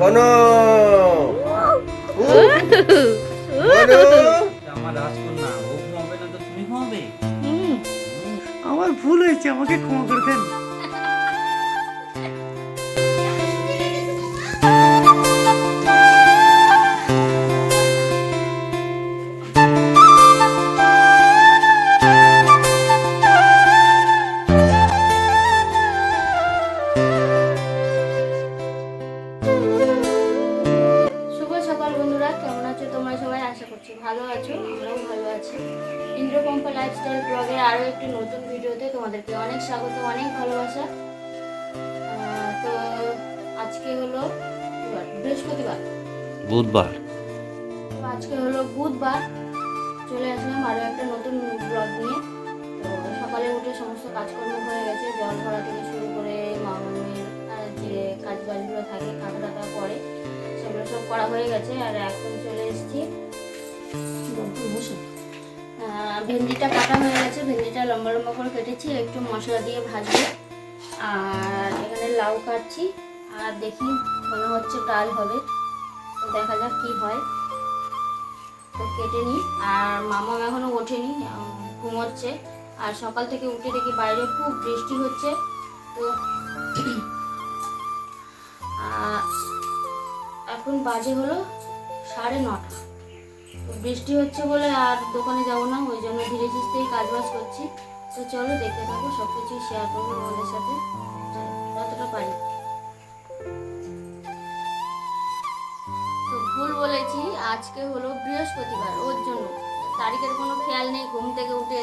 বনো। আমার ভুল হয়েছে আমাকে ক্ষমা করে দেন। ভালো আছো? আমরাও ভালো আছি। ইন্দ্রকম্পা লাইফস্টাইল ব্লগের আরও একটি নতুন ভিডিওতে তোমাদেরকে অনেক স্বাগত অনেক ভালোবাসা। তো আজকে হলো বৃহস্পতিবার। বুধবার। আজকে হলো বুধবার চলে আসলাম আরও একটা নতুন ব্লগ নিয়ে। তো সকালে উঠে সমস্ত কাজকর্ম হয়ে গেছে জল ভরা থেকে শুরু করে মামামের আহ, যে কাজ বাজগুলো থাকে কাঁকড়া টাকা পরে সেগুলো সব করা হয়ে গেছে আর এখন চলে এসেছি ভেন্ডিটা কাটা হয়ে গেছে। ভেন্ডিটা লম্বা লম্বা করে কেটেছি। একটু মশলা দিয়ে ভাজবো। আর এখানে লাউ কাটছি। আর দেখি মনে হচ্ছে ডাল হবে। দেখা যাক কি হয়। তো কেটে নিই। আর মামা এখনও ওঠেনি ঘুমোচ্ছে। আর সকাল থেকে উঠে দেখি বাইরে খুব বৃষ্টি হচ্ছে। তো এখন বাজে হলো সাড়ে নটা। বৃষ্টি হচ্ছে বলে আর দোকানে যাব না, ওই জন্য ধীরে সুস্থেই কাজ বাজ করছি। তো চলো, দেখতে থাকো সব কিছু শেয়ার করব তোমাদের সাথে যতটা পারি। তো ভুল বলেছি, আজকে হলো বৃহস্পতিবার ওর জন্য। তারিখের কোনো খেয়াল নেই, ঘুম থেকে উঠে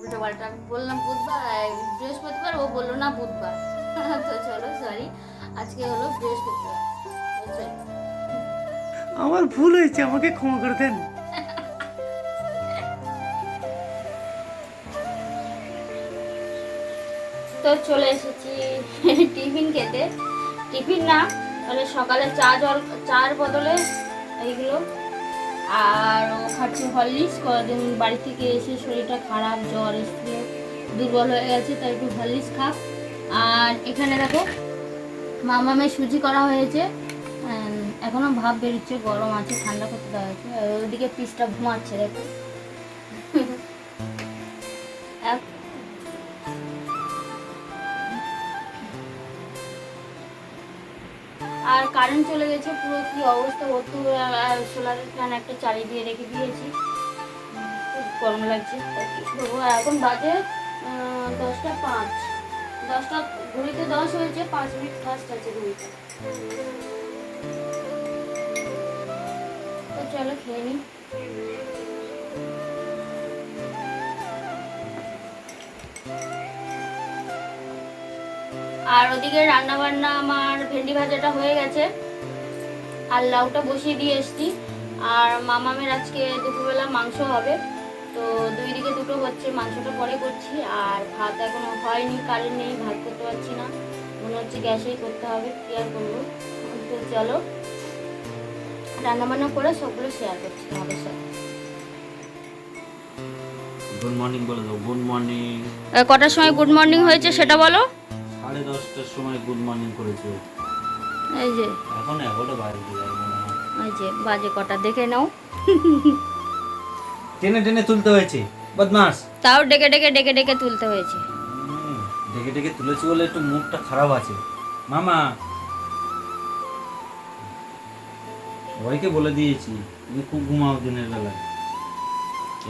উল্টো পাল্টা বললাম বুধবার বৃহস্পতিবার ও বলল না বুধবার। তো চলো সরি আজকে হলো বৃহস্পতিবার। আমার ভুল হয়েছে, আমাকে ক্ষমা করে দেন। তো চলে এসেছি টিফিন খেতে। টিফিন না মানে সকালে চা জল, চার বদলে এইগুলো। আর ও খাচ্ছে হরলিক্স, কদিন বাড়ি থেকে এসে শরীরটা খারাপ, জ্বর এসে দুর্বল হয়ে গেছে, তাই একটু হরলিক্স খাক। আর এখানে দেখো মামামে সুজি করা হয়েছে। উম, এখনও ভাব বেরোচ্ছে গরম আছে ঠান্ডা করতে দেওয়া হয়েছে। ওদিকে পিসটা ঘুমাচ্ছে দেখো। আর কারেন্ট চলে গেছে পুরো কি অবস্থা? হতো সোলারের ফ্যান একটা চালিয়ে দিয়ে রেখে দিয়েছি। খুব গরম লাগছে। এখন বাজে দশটা পাঁচ। দশটা ঘড়িতে দশ হয়েছে পাঁচ মিনিট ফার্স্ট আছে ঘড়িতে চলো খেয়ে নিই আর ওদিকে রান্না বান্না আমার ভেন্ডি ভাজাটা হয়ে গেছে। আর লাউটা বসিয়ে দিয়ে এসছি। আর মামামের আজকে দুপুরবেলা মাংস হবে। তো দুই দিকে দুটো হচ্ছে, মাংসটা পরে করছি। আর ভাত এখনও হয়নি, কারেন্ট নেই, ভাত করতে পারছি না। মনে হচ্ছে গ্যাসেই করতে হবে, কি আর করব? তো চলো রান্না বান্না করে সবগুলো শেয়ার করছি তোমাদের সাথে গুড মর্নিং বলে দাও গুড মর্নিং কটার সময় গুড মর্নিং হয়েছে সেটা বলো? সাড়ে দশটার সময় গুড মর্নিং করেছে। এই যে। এখন এগারোটা হয়। এই যে বাজে কটা দেখে নাও। টেনে টেনে তুলতে হয়েছে বদমাস তাও ডেকে ডেকে ডেকে ডেকে তুলতে হয়েছে। ডেকে ডেকে তুলেছি বলে একটু মুখটা খারাপ আছে। মামা সবাইকে বলে দিয়েছি তুমি খুব ঘুমাও দিনের বেলায়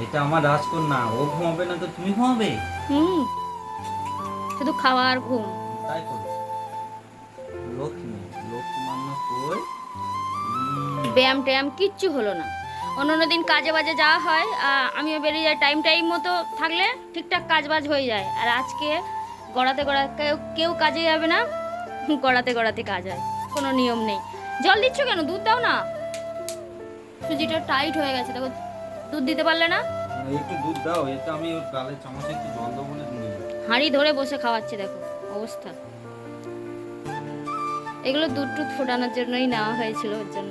এটা আমার রাজকন্যা ও ঘুমাবে না তো তুমি ঘুমাবে? হুম শুধু খাওয়া আর ঘুম। তাই করো লক্ষ্মী লক্ষ্মী মান্না কই ব্যায়াম ট্যায়াম কিচ্ছু হলো না। অন্য অন্য দিন কাজে বাজে যাওয়া হয় আমিও বেরিয়ে যাই। টাইম টাইম মতো থাকলে ঠিকঠাক কাজ বাজ হয়ে যায়। আর আজকে গড়াতে গড়াতে কেউ কেউ কাজে যাবে না গড়াতে গড়াতে কাজ হয়। কোনো নিয়ম নেই। জল দিচ্ছ কেন? দুধ দাও না। সুজিটা টাইট হয়ে গেছে দেখো দুধ দিতে পারলে না? একটু দুধ দাও এটা আমি ওর ডালের চামচে একটু জল দেবো দিই হাঁড়ি ধরে বসে খাওয়াচ্ছে দেখো অবস্থা। এগুলো দুধ টুধ ফোটানোর জন্যই নেওয়া হয়েছিল ওর জন্য।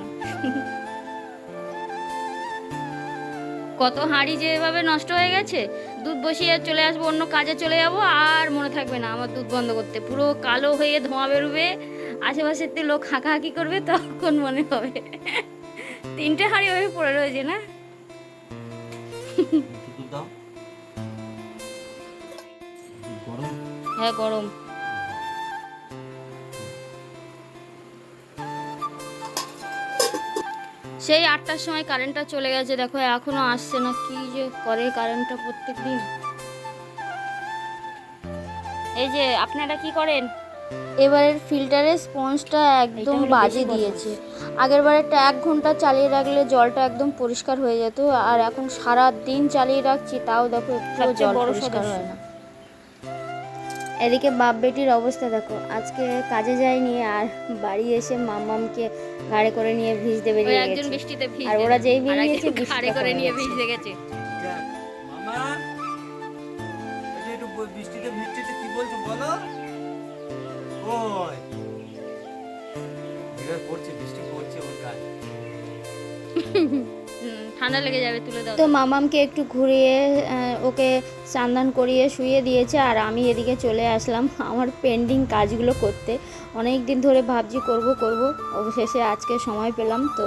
কত হাঁড়ি যেভাবে নষ্ট হয়ে গেছে দুধ বসিয়ে চলে আসব অন্য কাজে চলে যাব আর মনে থাকবে না আমার দুধ বন্ধ করতে। পুরো কালো হয়ে ধোঁয়া বেরোবে আশেপাশের তো লোক হাঁকাহাঁকি করবে তখন মনে হবে। তিনটে হাঁড়ি ওই পড়ে রয়েছে না? হ্যাঁ গরম। সেই আটটার সময় কারেন্টটা চলে গেছে দেখো এখনও আসছে না কি যে করে কারেন্টটা প্রত্যেক দিন এই যে আপনারা কি করেন? এবারের ফিল্টারের স্পঞ্জটা একদম বাজে দিয়েছে। আগের বারেরটা এক ঘণ্টা চালিয়ে রাখলে জলটা একদম পরিষ্কার হয়ে যেত আর এখন সারা দিন চালিয়ে রাখছি তাও দেখো একটু জল পরিষ্কার হয় না। এদিকে বাপ বেটির অবস্থা দেখো আজকে কাজে যায়নি আর বাড়ি এসে মামামকে ঘাড়ে করে নিয়ে ভিজতে বেরিয়ে একজন গেছে। বৃষ্টিতে ভিজে আর ওরা যেই বেরিয়েছে ঘাড়ে করে নিয়ে গেছে। ভিজে গেছে। মামা এই যে একটু বৃষ্টিতে ভিজতে কি বলছো বলো? ওই। এবার পড়ছে বৃষ্টি পড়ছে ওর গায়ে ঠান্ডা লেগে যাবে তুলে দাও। তো মামামকে একটু ঘুরিয়ে ওকে স্নান করিয়ে শুয়ে দিয়েছে আর আমি এদিকে চলে আসলাম আমার পেন্ডিং কাজগুলো করতে। অনেক দিন ধরে ভাবছি করব করব। অবশেষে আজকে সময় পেলাম তো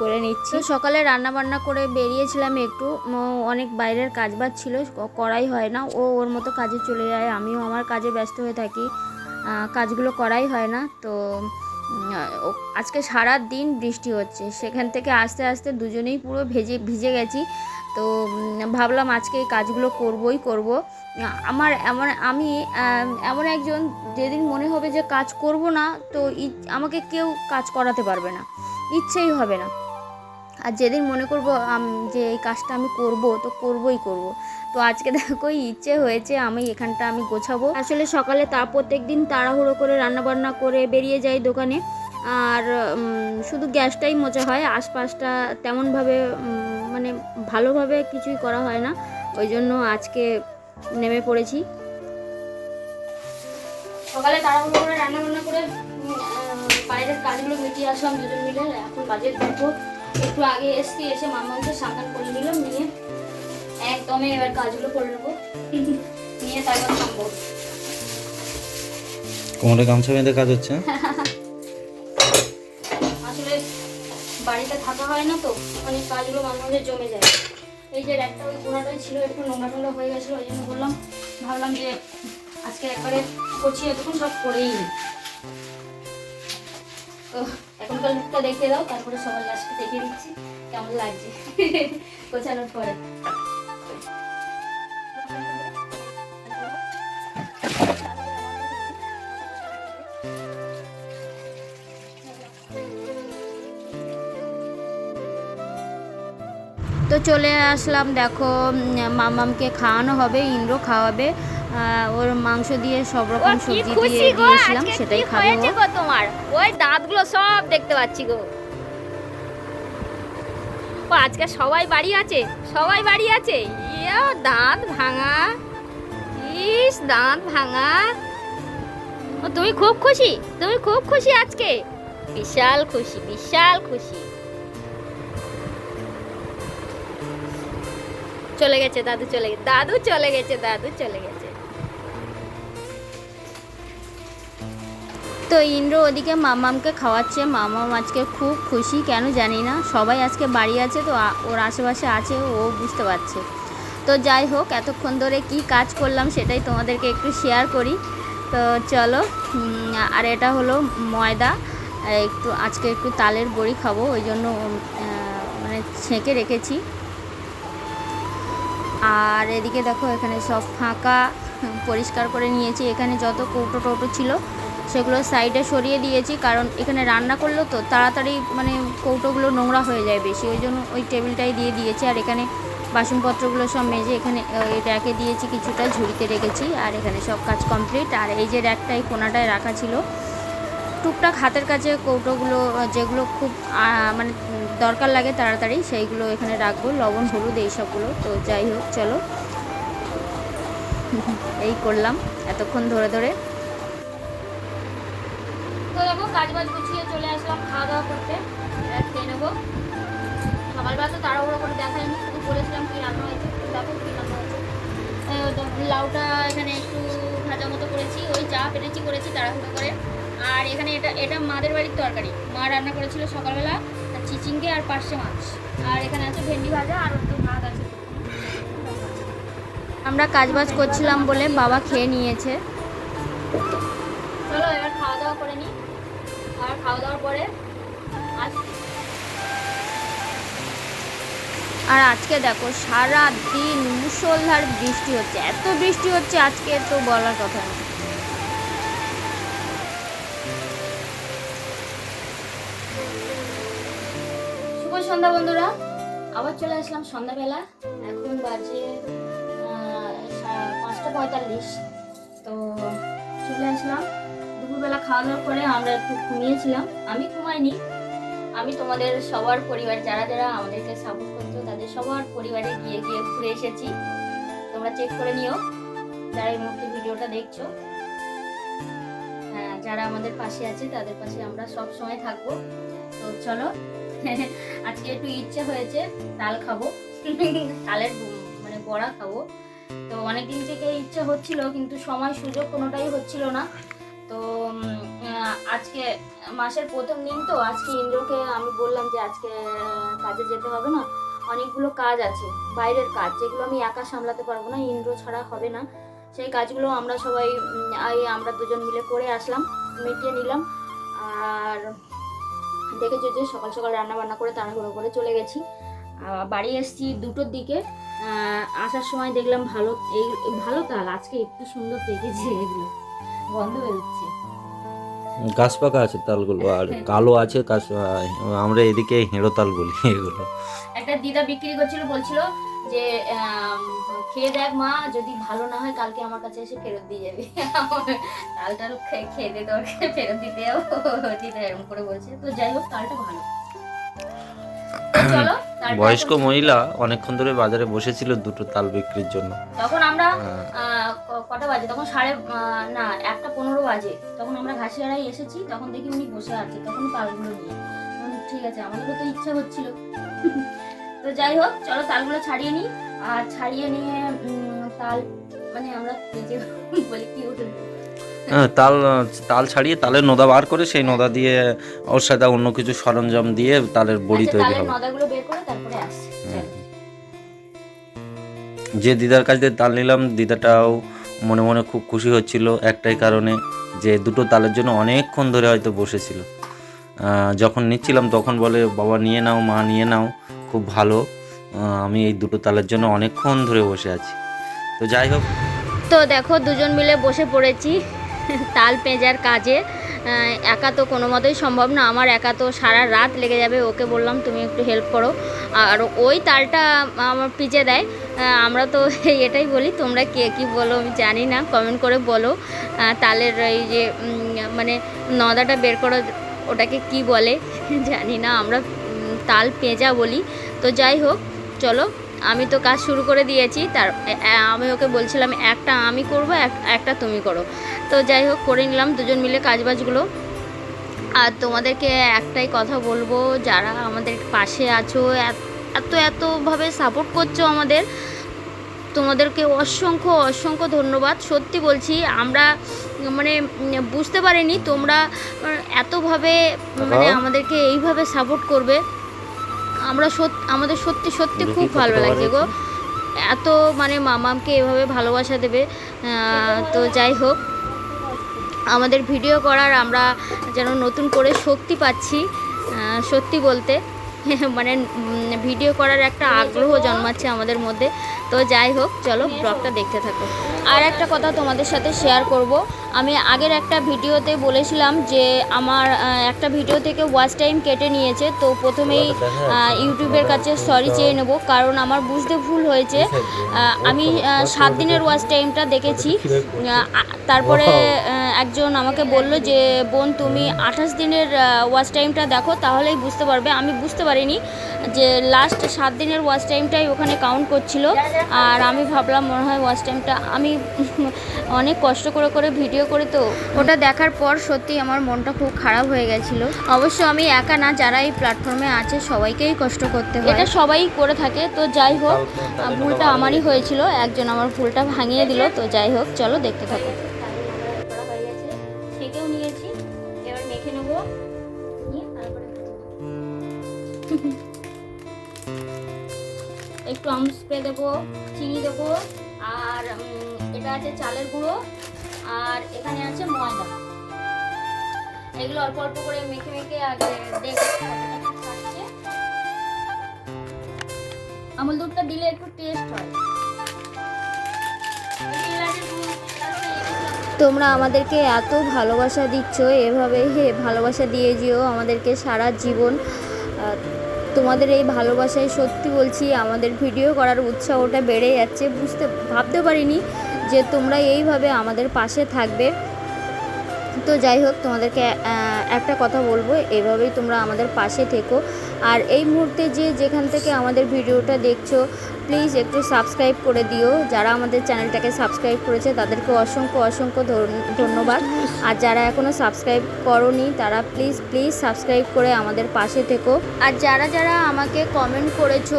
করে নিচ্ছি। তো সকালে রান্না বান্না করে বেরিয়েছিলাম একটু। অনেক বাইরের কাজ বাজ ছিল করাই হয় না। ও ওর মতো কাজে চলে যায় আমিও আমার কাজে ব্যস্ত হয়ে থাকি। কাজগুলো করাই হয় না। তো আজকে সারা দিন বৃষ্টি হচ্ছে। সেখান থেকে আস্তে আস্তে দুজনেই পুরো ভেজে, ভিজে গেছি। তো ভাবলাম আজকে এই কাজগুলো করবই করব। আমার এমন আমি এমন একজন যেদিন মনে হবে যে কাজ করব না, তো আমাকে কেউ কাজ করাতে পারবে না। ইচ্ছেই হবে না। আর যেদিন মনে করব যে এই কাজটা আমি করব, তো করবই করব। তো আজকে দেখো ইচ্ছে হয়েছে আমি এখানটা আমি গোছাবো। আসলে সকালে তা প্রত্যেক দিন তাড়াহুড়ো করে রান্না বান্না করে বেরিয়ে যাই দোকানে। আর শুধু গ্যাসটাই মোচা হয়, আশপাশটা তেমনভাবে মানে ভালোভাবে কিছুই করা হয় না। ওই জন্য আজকে নেমে পড়েছি। সকালে তাড়াহুড়ো করে রান্না বান্না করে বাইরের কাজগুলো মিটিয়ে আসলাম দুজন মিলে। এখন বাজে দেখো একটু আগে এসছি এসে মামাকে সাকান করে নিলাম নিয়ে একদমই এবার কাজগুলো করে নেব। নিয়ে তারপর থামবো। কোমরে গামছা বেঁধে কাজ হচ্ছে? আসলে বাড়িতে থাকা হয় না তো অনেক কাজগুলো মাঝে মাঝে জমে যায়। এই যে একটা ওই কোনাটাই ছিল একটু নোংরা টোংরা হয়ে গেছিল ওই জন্য বললাম ভাবলাম যে আজকে একবারে করছি এতক্ষণ সব করেই তো এখনকার লুকটা দাও, তারপরে দিচ্ছি, কেমন লাগছে। গোছানোর পরে। তো চলে আসলাম, দেখো মামামকে খাওয়ানো হবে, ইন্দ্র খাওয়াবে। ওর মাংস দিয়ে সব রকম সবজি দিয়ে দিয়েছিলাম সেটাই খাবে। গো তোমার? ওই দাঁতগুলো সব দেখতে পাচ্ছি গো। ও আজকে সবাই বাড়ি আছে? সবাই বাড়ি আছে? ইয়া দাঁত ভাঙা। ইস দাঁত ভাঙা। ও তুমি খুব খুশি? তুমি খুব খুশি আজকে? বিশাল খুশি বিশাল খুশি। চলে গেছে দাদু চলে গেছে দাদু চলে গেছে দাদু চলে গেছে। তো ইন্দ্র ওদিকে মামামকে খাওয়াচ্ছে। মামাম আজকে খুব খুশি, কেন জানি না। সবাই আজকে বাড়ি আছে তো ওর আশেপাশে আছে, ও বুঝতে পারছে। তো যাই হোক, এতক্ষণ ধরে কি কাজ করলাম সেটাই তোমাদেরকে একটু শেয়ার করি। তো চলো আর এটা হলো ময়দা। একটু আজকে একটু তালের বড়ি খাব, ওই জন্য মানে ছেঁকে রেখেছি। আর এদিকে দেখো, এখানে সব ফাঁকা, পরিষ্কার করে নিয়েছি। এখানে যত কৌটো টৌটো ছিল সেগুলো সাইডে সরিয়ে দিয়েছি, কারণ এখানে রান্না করলেও তো তাড়াতাড়ি মানে কৌটোগুলো নোংরা হয়ে যায় বেশি, ওই জন্য ওই টেবিলটাই দিয়ে দিয়েছি। আর এখানে বাসনপত্রগুলো সব মেজে এখানে এই র্যাকে দিয়েছি কিছুটা, ঝুড়িতে রেখেছি, আর এখানে সব কাজ কমপ্লিট। আর এই যে র্যাকটা এই কোনাটায় রাখা ছিল, টুকটাক হাতের কাছে কৌটোগুলো, যেগুলো খুব মানে দরকার লাগে তাড়াতাড়ি, সেইগুলো এখানে রাখব, লবণ, হলুদ, এই সবগুলো। তো যাই হোক, চলো। এই করলাম, এতক্ষণ ধরে ধরে। তো দেখো কাজ বাজ গুছিয়ে চলে আসলাম খাওয়া দাওয়া করতে খেয়ে নেব। সকালবেলা তো তাড়াহুড়ো করে দেখাইনি শুধু বলেছিলাম কি রান্না হয়েছে দেখো, কি রান্না হয়েছে। লাউটা এখানে একটু ভাজা মতো করেছি, ওই চা পেরেছি করেছি তাড়াহুড়ো করে। আর এখানে এটা এটা মাদের বাড়ির তরকারি। মা রান্না করেছিল সকালবেলা, আর চিচিঙ্গে আর পার্শে মাছ। আর এখানে আছে ভেন্ডি ভাজা, আর একটু ভাত আছে। আমরা কাজবাজ করছিলাম বলে বাবা খেয়ে নিয়েছে। চলো, এবার খাওয়া দাওয়া করে নিই আর খাওয়া দাওয়ার পরে আর আজকে দেখো, সারা দিন মুষলধার বৃষ্টি হচ্ছে। এত বৃষ্টি হচ্ছে আজকে, তো বলার কথা নেই। শুভ সন্ধ্যা বন্ধুরা। আবার চলে আসলাম সন্ধ্যাবেলা। এখন বাজে পাঁচটা পঁয়তাল্লিশ। তো চলে আসলাম। দুপুরবেলা খাওয়া দাওয়ার পরে আমরা একটু ঘুমিয়েছিলাম। আমি ঘুমাইনি। আমি তোমাদের সবার পরিবার যারা যারা আমাদেরকে সাপোর্ট করতো তাদের সবার পরিবারে গিয়ে গিয়ে ঘুরে এসেছি। তোমরা চেক করে নিও যারা এই মুহূর্তে ভিডিওটা দেখছ। হ্যাঁ, যারা আমাদের পাশে আছে তাদের পাশে আমরা সব সময় থাকব। তো চলো আজকে একটু ইচ্ছে হয়েছে তাল খাব। তালের মানে বড়া খাব। তো অনেকদিন থেকে ইচ্ছা হচ্ছিল কিন্তু সময় সুযোগ কোনোটাই হচ্ছিল না। তো আজকে মাসের প্রথম দিন তো, আজকে ইন্দ্রকে আমি বললাম যে আজকে কাজে যেতে হবে না। অনেকগুলো কাজ আছে, বাইরের কাজ, যেগুলো আমি একা সামলাতে পারব না, ইন্দ্র ছাড়া হবে না। সেই কাজগুলো আমরা সবাই আমরা দুজন মিলে করে আসলাম, মিটিয়ে নিলাম। আর দেখেছ যে সকাল সকাল রান্না বান্না করে তাড়াহুড়ো করে চলে গেছি। বাড়ি এসেছি দুটোর দিকে। আসার সময় দেখলাম ভালো, এই ভালো তাল, আজকে একটু সুন্দর পেকেছে এগুলো। গন্ধ বেরোচ্ছে। গাছ পাকা আছে তালগুলো আর কালো আছে গাছ আমরা এদিকে হেঁড়ো তাল বলি এগুলো। একটা দিদা বিক্রি করছিল বলছিল যে খেয়ে দেখ মা যদি ভালো না হয় কালকে আমার কাছে এসে ফেরত দিয়ে যাবে। তাল টাল খে- খেয়ে দে তোর ফেরত দিতে যাব। দিদা এরকম করে বলছে। তো যাই হোক তালটা ভালো। বয়স্ক মহিলা অনেকক্ষণ ধরে বাজারে বসেছিল দুটো তাল বিক্রির জন্য। তখন আমরা হ্যাঁ। কটা বাজে? তখন সাড়ে না একটা পনেরো বাজে। তখন আমরা ঘাসিয়াড়াই এসেছি তখন দেখি উনি বসে আছে তখন তালগুলো নিয়ে। ঠিক আছে আমাদেরও তো ইচ্ছা হচ্ছিল। তো যাই হোক চলো তালগুলো ছাড়িয়ে নিই। আর ছাড়িয়ে নিয়ে উম, তাল মানে আমরা বলি কি ওঠে হ্যাঁ, তাল তাল ছাড়িয়ে তালের নোদা বার করে সেই নোদা দিয়ে ওর সাথে অন্য কিছু সরঞ্জাম দিয়ে তালের বড়ি আচ্ছা, তৈরি হবে। যে দিদার কাছ থেকে তাল নিলাম দিদাটাও মনে মনে খুব খুশি হচ্ছিল একটাই কারণে যে দুটো তালের জন্য অনেকক্ষণ ধরে হয়তো বসেছিল। যখন নিচ্ছিলাম তখন বলে বাবা নিয়ে নাও মা নিয়ে নাও খুব ভালো। আমি এই দুটো তালের জন্য অনেকক্ষণ ধরে বসে আছি। তো যাই হোক। তো দেখো দুজন মিলে বসে পড়েছি। তাল পেঁজার কাজে একা তো কোনো মতেই সম্ভব না। আমার একা তো সারা রাত লেগে যাবে, ওকে বললাম, তুমি একটু হেল্প করো। আর ওই তালটা আমার পিজে দেয়। আমরা তো এটাই বলি, তোমরা কে কী বলো আমি জানি না কমেন্ট করে বলো। তালের এই যে মানে নদাটা বের করো, ওটাকে কি বলে? জানি না, আমরা তাল পেঁজা বলি। তো যাই হোক, চলো। আমি তো কাজ শুরু করে দিয়েছি তার আমি ওকে বলছিলাম একটা আমি করব এক- একটা তুমি করো। তো যাই হোক করে নিলাম দুজন মিলে কাজবাজগুলো। আর তোমাদেরকে একটাই কথা বলব যারা আমাদের পাশে আছো এত- এত এতভাবে সাপোর্ট করছ আমাদের তোমাদেরকে অসংখ্য অসংখ্য ধন্যবাদ। সত্যি বলছি আমরা মানে বুঝতে পারিনি তোমরা এতভাবে মানে আমাদেরকে এইভাবে সাপোর্ট করবে। আমরা সত্যি আমাদের সত্যি সত্যি খুব ভালো লাগছে গো। এত মানে মামামকে এভাবে ভালোবাসা দেবে তো যাই হোক আমাদের ভিডিও করার আমরা যেন নতুন করে শক্তি পাচ্ছি সত্যি বলতে মানে ভিডিও করার একটা আগ্রহ জন্মাচ্ছে আমাদের মধ্যে। তো যাই হোক চলো ব্লগটা দেখতে থাকো। আর একটা কথা তোমাদের সাথে শেয়ার করব। আমি আগের একটা ভিডিওতে বলেছিলাম যে আমার একটা ভিডিও থেকে ওয়াচ টাইম কেটে নিয়েছে তো প্রথমেই ইউটিউবের কাছে সরি চেয়ে নেব কারণ আমার বুঝতে ভুল হয়েছে। আমি সাত দিনের ওয়াচ টাইমটা দেখেছি। তারপরে একজন আমাকে বলল যে বোন তুমি আঠাশ দিনের ওয়াচ টাইমটা দেখো তাহলেই বুঝতে পারবে। আমি বুঝতে পারিনি যে লাস্ট সাত দিনের ওয়াচ টাইমটাই ওখানে কাউন্ট করছিল। আর আমি ভাবলাম মনে হয় ওয়াচ টাইমটা আমি অনেক কষ্ট করে করে ভিডিও করে তো। ওটা দেখার পর সত্যি আমার মনটা খুব খারাপ হয়ে গেছিল। অবশ্য আমি একা না যারা এই প্ল্যাটফর্মে আছে সবাইকেই কষ্ট করতে হয়। এটা সবাই করে থাকে তো যাই হোক ভুলটা আমারই হয়েছিল একজন আমার ভুলটা ভাঙিয়ে দিল তো যাই হোক চলো দেখতে থাকো। নিয়েছি নেব। একটু আম স্প্রে দেবো চিনি দেবো আর এটা আছে চালের গুঁড়ো। আর এখানে আছে ময়দা। এগুলো অল্প অল্প করে মেখে মেখে আগে থাকছে। আমুল দুধটা দিলে একটু টেস্ট হয়। তোমরা আমাদেরকে এত ভালোবাসা দিচ্ছ, এভাবে হে ভালোবাসা দিয়ে যেও আমাদেরকে সারা জীবন। তোমাদের এই ভালোবাসায় সত্যি বলছি, আমাদের ভিডিও করার উৎসাহটা বেড়ে যাচ্ছে, বুঝতে, ভাবতে পারিনি। যে তোমরা এইভাবে আমাদের পাশে থাকবে। তো যাই হোক, তোমাদেরকে একটা কথা বলব, এভাবেই তোমরা আমাদের পাশে থেকো। আর এই মুহূর্তে যে যেখান থেকে আমাদের ভিডিওটা দেখছ প্লিজ একটু সাবস্ক্রাইব করে দিও। যারা আমাদের চ্যানেলটাকে সাবস্ক্রাইব করেছে, তাদেরকে অসংখ্য অসংখ্য ধন্য- ধন্যবাদ। আর যারা এখনও সাবস্ক্রাইব করনি, তারা প্লিজ প্লিজ সাবস্ক্রাইব করে আমাদের পাশে থেকো। আর যারা যারা আমাকে কমেন্ট করেছ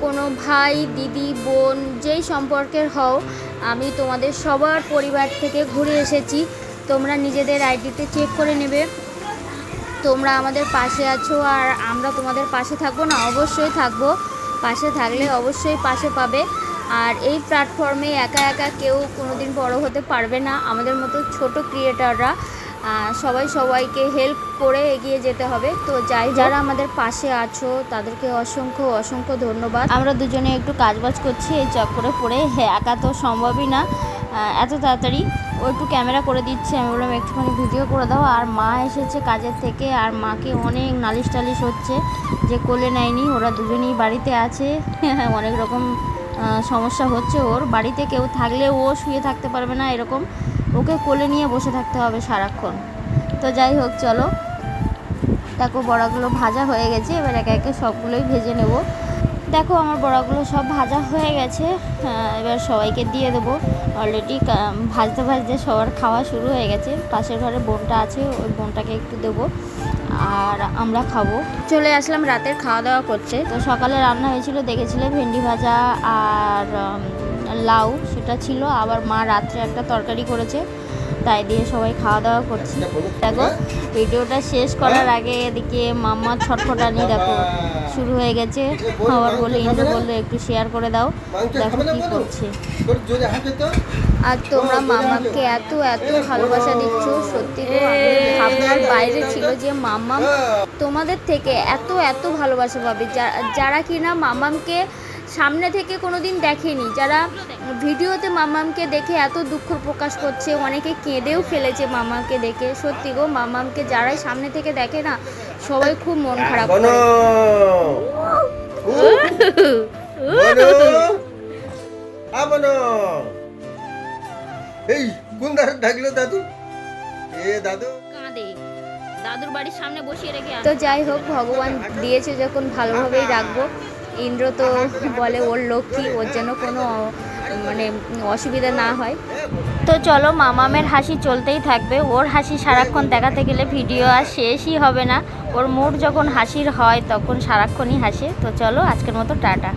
কোনো ভাই, দিদি, বোন যেই সম্পর্কের হও, আমি তোমাদের সবার পরিবার থেকে ঘুরে এসেছি। তোমরা নিজেদের আইডিতে চেক করে নেবে। তোমরা আমাদের পাশে আছো আর আমরা তোমাদের পাশে থাকব না, অবশ্যই থাকব। পাশে থাকলে অবশ্যই পাশে পাবে। আর এই প্ল্যাটফর্মে একা একা কেউ কোনোদিন বড় হতে পারবে না। আমাদের মতো ছোট ক্রিয়েটাররা সবাই সবাইকে হেল্প করে এগিয়ে যেতে হবে। তো যাই যারা আমাদের পাশে আছো, তাদেরকে অসংখ্য অসংখ্য ধন্যবাদ। আমরা দুজনে একটু কাজবাজ করছি, এই চক্করে পড়ে। হ্যাঁ একা তো সম্ভবই না। এত তাড়াতাড়ি। ও একটু ক্যামেরা করে দিচ্ছে, আমি বললাম, একটুখানি ভিডিও করে দাও। আর মা এসেছে কাজের থেকে, আর মাকে অনেক নালিশ টালিশ হচ্ছে যে কোলে নেয়নি, ওরা দুজনেই বাড়িতে আছে। অনেক রকম সমস্যা হচ্ছে ওর। বাড়িতে কেউ থাকলে ও শুয়ে থাকতে পারবে না, এরকম। ওকে কোলে নিয়ে বসে থাকতে হবে সারাক্ষণ। তো যাই হোক, চলো। দেখো, বড়াগুলো ভাজা হয়ে গেছে, এবার একে একে সবগুলোই ভেজে নেব। দেখো, আমার বড়াগুলো সব ভাজা হয়ে গেছে। এবার সবাইকে দিয়ে দেবো। অলরেডি ভাজতে ভাজতে সবার খাওয়া শুরু হয়ে গেছে। পাশের ঘরে বোনটা আছে, ওই বোনটাকে একটু দেবো। আর আমরা খাব। চলে আসলাম রাতের খাওয়া দাওয়া করছে তো সকালে রান্না হয়েছিল, দেখেছিলে ভেন্ডি ভাজা আর লাউ। সেটা ছিল, আবার মা রাত্রে একটা তরকারি করেছে, তাই দিয়ে সবাই খাওয়া দাওয়া করছি। দেখো, ভিডিওটা শেষ করার আগে এদিকে মাম্মা ছটফটানি দেখো, শুরু হয়ে গেছে। আবার বলে ইন্দ্র বলল, একটু শেয়ার করে দাও, দেখো কি করছে। আর তোমরা মামাকে এত এত ভালোবাসা দিচ্ছ, সত্যি ভাবনার বাইরে ছিল যে মাম্মাম তোমাদের থেকে এত এত ভালোবাসা পাবে। যারা কিনা মামামকে সামনে থেকে কোনোদিন দেখেনি। যারা ভিডিওতে মামামকে দেখে এত দুঃখ প্রকাশ করছে অনেকে কেঁদেও ফেলেছে মামাকে দেখে। সত্যি গো মামামকে যারাই সামনে থেকে দেখে না সবাই খুব মন খারাপ এই কোন ডাকলো দাদু। এ দাদু। কাঁদে। দাদুর বাড়ির সামনে বসিয়ে রেখে তো যাই হোক ভগবান দিয়েছে যখন ভালোভাবেই রাখব। ইন্দ্র তো বলে ওর লক্ষ্মী, ওর যেন কোনো মানে অসুবিধা না হয়। তো চলো, মামামের হাসি চলতেই থাকবে। ওর হাসি সারাক্ষণ দেখাতে গেলে ভিডিও আর শেষই হবে না। ওর মুড যখন হাসির হয়, তখন সারাক্ষণই হাসে। তো চলো, আজকের মতো টাটা।